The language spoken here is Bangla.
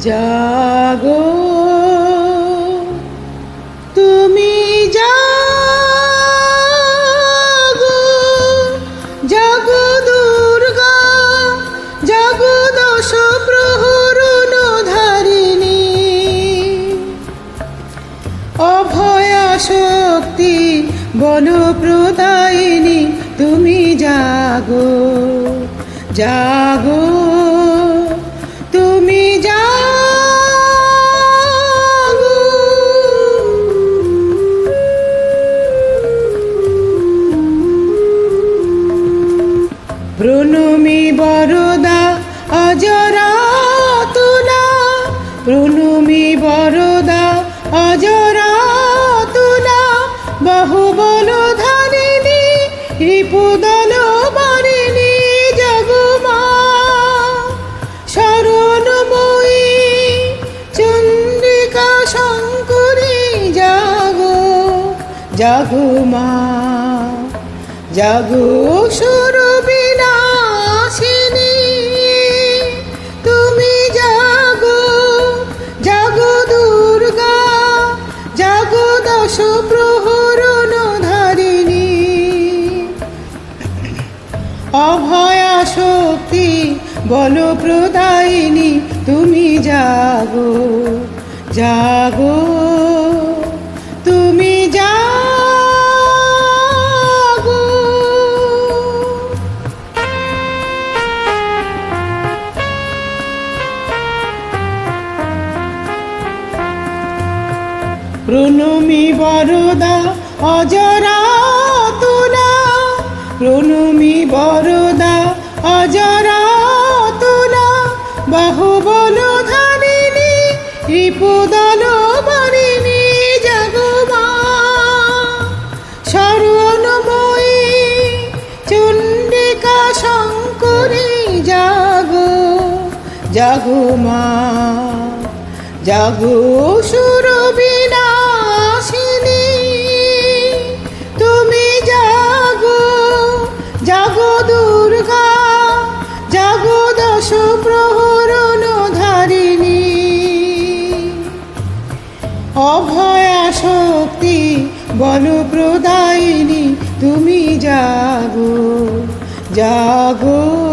জাগো। তুমি জাগো। জাগো দুর্গা, জাগো দশ প্রহরণ ধারিণী অভয়া শক্তি বলপ্রদায়িনী তুমি জাগো। জাগো। প্রণমী বরদা অজরা তুলা প্রণমী বরদা অজরা তুলা বহু বল ধারিণী রিপুদল বারিণী জগমা শরণময়ী, চন্দ্রিকা শঙ্করী, জাগো জাগো মা। জাগো সুর বল প্রদায়িনী তুমি জাগো জাগো তুমি জাগো। প্রণমী বরদা অজরা তুলা প্রণমী শঙ্করী জাগো জাগো মা, জাগো সুর তুমি জাগো জাগো দুর্গা, জাগো দশ প্রহরণ ধারিণী। অভয়া শক্তি বল প্রদায়িনী তুমি জাগো জাগো